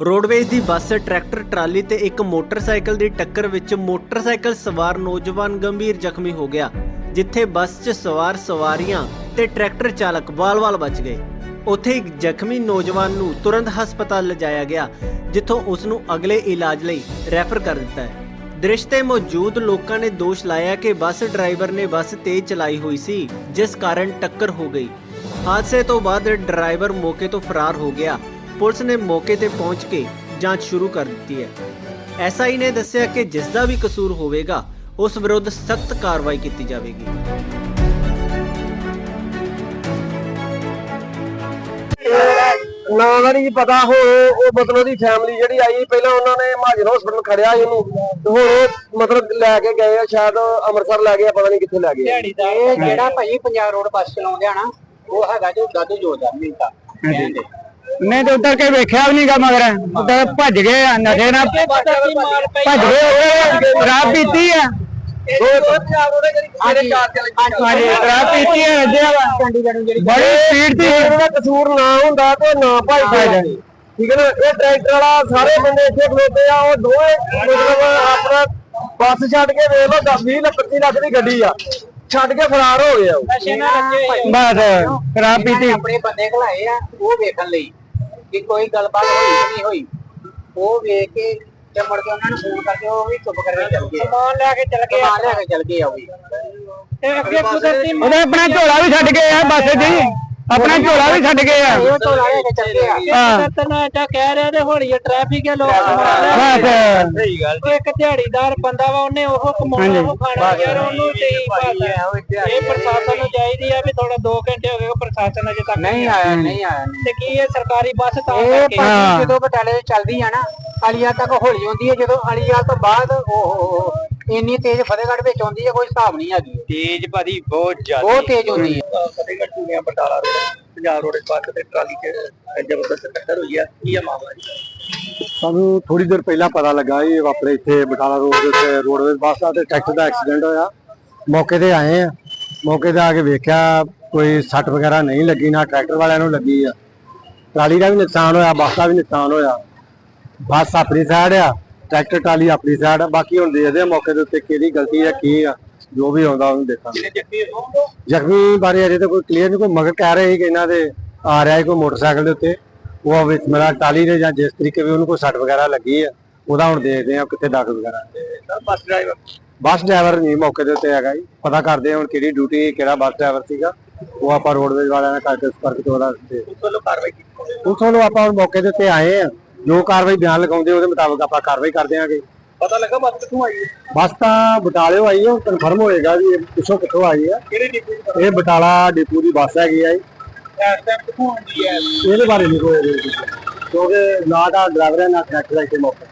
Roadways ਦੀ bus, tractor, trolley ਤੇ ਇੱਕ ਮੋਟਰਸਾਈਕਲ ਦੀ ਟੱਕਰ ਵਿੱਚ ਮੋਟਰਸਾਈਕਲ ਸਵਾਰ ਨੌਜਵਾਨ ਗੰਭੀਰ ਜ਼ਖਮੀ ਹੋ ਗਿਆ, ਜਿੱਥੇ ਬੱਸ 'ਚ ਸਵਾਰ ਸਵਾਰੀਆਂ ਤੇ ਟਰੈਕਟਰ ਚਾਲਕ ਵਾਲ-ਵਾਲ ਬਚ ਗਏ। ਉੱਥੇ ਇੱਕ ਜ਼ਖਮੀ ਨੌਜਵਾਨ ਨੂੰ ਤੁਰੰਤ ਹਸਪਤਾਲ ਲਿਜਾਇਆ ਗਿਆ, ਜਿੱਥੋਂ ਉਸ ਨੂੰ ਅਗਲੇ ਇਲਾਜ ਲਈ ਰੈਫਰ ਕਰ ਦਿੱਤਾ ਹੈ। ਦ੍ਰਿਸ਼ ਤੇ ਮੌਜੂਦ ਲੋਕਾਂ ਨੇ ਦੋਸ਼ ਲਾਇਆ ਕਿ ਬੱਸ ਡਰਾਈਵਰ ਨੇ ਬੱਸ ਤੇਜ਼ ਚਲਾਈ ਹੋਈ ਸੀ, ਜਿਸ ਕਾਰਨ ਟੱਕਰ ਹੋ ਗਈ। ਹਾਦਸੇ ਤੋਂ ਬਾਅਦ ਡਰਾਈਵਰ ਮੌਕੇ ਤੋਂ ਫਰਾਰ ਹੋ ਗਿਆ। ਪੁਲਿਸ ਨੇ ਮੌਕੇ ਤੇ ਪਹੁੰਚ ਕੇ ਜਾਂਚ ਸ਼ੁਰੂ ਕਰ ਦਿੱਤੀ ਹੈ। ਐਸਆਈ ਨੇ ਦੱਸਿਆ ਕਿ ਜਿਸ ਦਾ ਵੀ ਕਸੂਰ ਹੋਵੇਗਾ ਉਸ ਵਿਰੁੱਧ ਸਖਤ ਕਾਰਵਾਈ ਕੀਤੀ ਜਾਵੇਗੀ। ਨਾ ਨਹੀਂ ਪਤਾ ਹੁਣ ਉਹ ਮਤਲਬ ਦੀ ਫੈਮਿਲੀ ਜਿਹੜੀ ਆਈ ਪਹਿਲਾਂ ਉਹਨਾਂ ਨੇ ਮਹਾਜਨ ਹਸਪੀਟਲ ਖੜਿਆ ਸੀ ਉਹਨੂੰ ਤੇ ਹੁਣ ਉਹ ਮਤਲਬ ਲੈ ਕੇ ਗਏ ਆ ਸ਼ਾਇਦ ਅੰਮ੍ਰਿਤਸਰ ਲੈ ਗਏ ਆ, ਪਤਾ ਨਹੀਂ ਕਿੱਥੇ ਲੈ ਗਏ ਆ। ਇਹ ਜਿਹੜਾ ਭਾਈ ਪੰਜਾਬ ਰੋਡ ਬੱਸ ਚਲਾਉਂਦੇ ਆ ਨਾ ਉਹ ਹੈਗਾ ਜੋ ਦਾਦੂ ਜੋਤ ਦਾ ਮਿੰਤਾ। ਕਹਿੰਦੇ ਨਹੀਂ ਤੇ ਉੱਤਰ ਕੇ ਵੇਖਿਆ ਵੀ ਨਹੀਂਗਾ ਮਗਰ। ਉੱਤਰ ਭੱਜ ਗਏ ਆ ਨਸ਼ੇ ਨਾਲ ਭੱਜ ਗਏ ਉਹ ਸ਼ਰਾਬ ਪੀਤੀ ਆ। ਸ਼ਰਾਬ ਪੀਤੀ ਰੱਜਿਆ ਵਾ ਬੜੀ ਸਪੀਡ ਜੇ ਦੀ। ਉਹਦਾ ਕਸੂਰ ਨਾ ਹੁੰਦਾ ਤੇ ਨਾ ਭਾਈ ਜਾਏ ਠੀਕ ਹੈ ਨਾ? ਇਹ ਟਰੈਕਟਰ ਵਾਲਾ ਸਾਰੇ ਬੰਦੇ ਇੱਥੇ ਖਲੋਤੇ ਆ ਉਹ ਦੋਵੇਂ ਮਤਲਬ ਆਪਣਾ ਬੱਸ ਛੱਡ ਕੇ ਵੇਖ ਲਓ 10 20 ਲੱਖ 25 ਲੱਖ ਦੀ ਗੱਡੀ ਆ। ਛੱਡ ਕੇ ਫਰਾਰ ਹੋ ਗਏ ਆ ਉਹ। ਨਸ਼ੇ ਨਾਲ ਰੱਜੇ ਹੋਏ ਆ। ਬਸ ਇਹਨਾਂ ਪੀਤੀ ਆਪਣੇ ਬੰਦੇ ਘਲਾਏ ਆ ਉਹ ਵੇਖਣ ਲਈ। ਕਿ ਕੋਈ ਗੱਲਬਾਤ ਹੋਈ ਕਿ ਨਹੀਂ ਹੋਈ ਉਹ ਵੇਖ ਕੇ ਤੇ ਮੁੜ ਕੇ ਉਹਨਾਂ ਨੂੰ ਫੋਨ ਕਰਕੇ ਉਹ ਵੀ ਚੁੱਪ ਕਰਕੇ ਚੱਲ ਗਏ। ਸਮਾਨ ਲੈ ਕੇ ਚੱਲ ਗਏ ਸਮਾਨ ਲੈ ਕੇ ਚੱਲ ਗਏ ਆ ਉਹ ਵੀ। ਤੇ ਅੱਗੇ ਕੁਦਰਤੀ ਉਹਨੇ ਆਪਣਾ ਝੋਲਾ ਵੀ ਛੱਡ ਗਏ ਆ ਬੱਸ ਜੀ ਆਪਣਾ ਝੋਲਾ ਵੀ ਛੱਡ ਗਏ ਆ। ਉਹ ਤੋਂ ਲੈ ਕੇ ਚੱਲ ਗਏ ਆ ਹਾਂ। ਤਨਾ ਐਟਾ ਕਹਿ ਰਿਹਾ ਤੇ ਹੌਲੀ ਟ੍ਰੈਫਿਕ ਹੈ ਲੋਕ ਬਸ। ਸਹੀ ਗੱਲ। ਉਹ ਇੱਕ ਦਿਹਾੜੀਦਾਰ ਬੰਦਾ ਵਾ ਉਹਨੇ ਉਹ ਕਮਾਉਣਾ ਉਹ ਖਾਣਾ ਯਾਰ ਉਹਨੂੰ ਤੇ ਇਹ ਪ੍ਰਸ਼ਾਸਨ ਨੂੰ ਚਾਹੀਦੀ ਆ ਵੀ ਥੋੜਾ 2 ਘੰਟੇ ਹੋ ਗਏ ਉਹ ਪ੍ਰਸ਼ਾਸਨ ਅਜੇ ਤੱਕ ਨਹੀਂ ਆਇਆ। ਨਹੀਂ ਆਇਆ ਤੇ ਕੀ ਇਹ ਸਰਕਾਰੀ ਬੱਸ ਤਾਂ ਕਰਕੇ ਹਾਂ। ਜਦੋਂ ਬਟਾਲੇ ਚੱਲਦੀ ਆ ਨਾ ਅਲੀਆ ਤੱਕ ਹੌਲੀ ਹੁੰਦੀ ਹੈ ਜਦੋਂ ਅਲੀਆ ਤੋਂ ਬਾਅਦ ਉਹ ਇੰਨੀ ਤੇਜ਼ ਫਤਿਹਗੜ੍ਹ ਵਿੱਚ ਆਉਂਦੀ ਹੈ ਕੋਈ ਹਿਸਾਬ ਨਹੀਂ ਹੈਗੀ। ਤੇਜ਼ ਭਾਜੀ ਬਹੁਤ ਜ਼ਿਆਦਾ ਬਹੁਤ ਤੇਜ਼ ਹੁੰਦੀ ਹੈ। Fatehgarh Churian Batala road Punjab road bus ਤੇ ਟਰਾਲੀ ਚ ਜ਼ਬਰਦਸਤ ਟੱਕਰ ਹੋਈ ਆ ਕੀ ਆ ਮਾਮਲਾ ਜੀ? ਸਾਨੂੰ ਥੋੜੀ ਦੇਰ ਪਹਿਲਾਂ ਪਤਾ ਲੱਗਾ ਇਹ ਵਾਪਰੇ ਇੱਥੇ ਬਟਾਲਾ ਰੋਡ ਦੇ ਉੱਤੇ ਰੋਡਵੇਜ਼ ਬੱਸ ਦਾ ਤੇ ਟਰੈਕਟਰ ਦਾ ਐਕਸੀਡੈਂਟ ਹੋਇਆ। ਮੌਕੇ ਤੇ ਆਏ ਆ। ਮੌਕੇ ਤੇ ਆ ਕੇ ਵੇਖਿਆ ਕੋਈ ਸੱਟ ਵਗੈਰਾ ਨਹੀਂ ਲੱਗੀ ਨਾ ਟਰੈਕਟਰ ਵਾਲਿਆਂ ਨੂੰ ਲੱਗੀ ਆ। ਟਰਾਲੀ ਦਾ ਵੀ ਨੁਕਸਾਨ ਹੋਇਆ ਬੱਸ ਦਾ ਵੀ ਨੁਕਸਾਨ ਹੋਇਆ। ਬੱਸ ਆਪਣੀ ਸਾਈਡ ਆ। ਟਰੈਕਟਰ ਟਰਾਲੀ ਆਪਣੀ ਸਾਈਡ ਆ ਬਾਕੀ ਹੁਣ ਦੇਖਦੇ ਆ ਮੌਕੇ ਦੇ ਉੱਤੇ ਕਿਹਦੀ ਗਲਤੀ ਆ ਕੀ ਆ ਜੋ ਵੀ ਆਉਂਦਾ ਉਹਨੂੰ ਦੇਖਾਂਗੇ। ਜ਼ਖਮੀ ਬਾਰੇ ਅਜੇ ਤਾਂ ਕੋਈ ਕਲੀਅਰ ਨਹੀਂ ਕੋਈ ਮਗਰ ਕਹਿ ਰਹੇ ਸੀ ਕਿ ਇਹਨਾਂ ਦੇ ਆ ਰਿਹਾ ਸੀ ਕੋਈ ਮੋਟਰਸਾਈਕਲ ਦੇ ਉੱਤੇ। ਉਹ ਵਿੱਚ ਮੇਰਾ ਟਾਲੀ ਦੇ ਜਾਂ ਜਿਸ ਤਰੀਕੇ ਵੀ ਉਹਨੂੰ ਕੋਈ ਸੱਟ ਵਗੈਰਾ ਲੱਗੀ ਆ ਉਹਦਾ ਹੁਣ ਦੇਖਦੇ ਆ ਕਿੱਥੇ ਦਾਖਲ ਵਗੈਰਾ। ਬੱਸ ਡਰਾਈਵਰ ਬੱਸ ਡਰਾਈਵਰ ਨਹੀਂ ਮੌਕੇ ਦੇ ਉੱਤੇ ਹੈਗਾ ਜੀ। ਪਤਾ ਕਰਦੇ ਆ ਹੁਣ ਕਿਹੜੀ ਡਿਊਟੀ ਕਿਹੜਾ ਬੱਸ ਡਰਾਈਵਰ ਸੀਗਾ। ਉਹ ਆਪਾਂ ਰੋਡਵੇਜ਼ ਵਾਲਿਆਂ ਨਾਲ ਕਰਕੇ ਸੰਪਰਕ ਤੋਂ ਉਹਦਾ ਤੇ ਉਸ ਵੱਲੋਂ ਕਾਰਵਾਈ ਕੀਤੀ ਉਸ ਨੂੰ ਆਪਾਂ ਹੁਣ ਮੌਕੇ ਦੇ ਉੱਤੇ ਆਏ ਆ। ਜੋ ਕਾਰਵਾਈ ਬਿਆਨ ਲਗਾਉਂਦੇ ਉਹਦੇ ਮੁਤਾਬਕ ਆਪਾਂ ਕਾਰਵਾਈ ਕਰ ਦਿਆਂਗੇ ਪਤਾ ਲੱਗਾ ਬੱਸ ਕਿੱਥੋਂ ਆਈ ਹੈ? ਬੱਸ ਤਾਂ ਬਟਾਲਿਓ ਆਈ ਹੈ ਕਨਫਰਮ ਹੋਏਗਾ ਵੀ ਇਹ ਪਿੱਛੋਂ ਕਿੱਥੋਂ ਆਈ ਹੈ। ਕਿਹੜੇ ਡਿਪੂ ਦੀ ਇਹ ਬਟਾਲਾ ਡਿਪੂ ਦੀ ਬੱਸ ਹੈਗੀ ਆ ਜੀ। ਇਸ ਟਾਈਮ ਕਿੱਥੋਂ ਆਉਂਦੀ ਹੈ? ਇਹਦੇ ਬਾਰੇ ਨਹੀਂ ਕੋਈ ਕਿਉਂਕਿ ਨਾ ਤਾਂ ਡਰਾਈਵਰ ਹੈ ਨਾ ਟਰੈਕਟਰ ਹੈ ਇੱਥੇ ਮੌਕੇ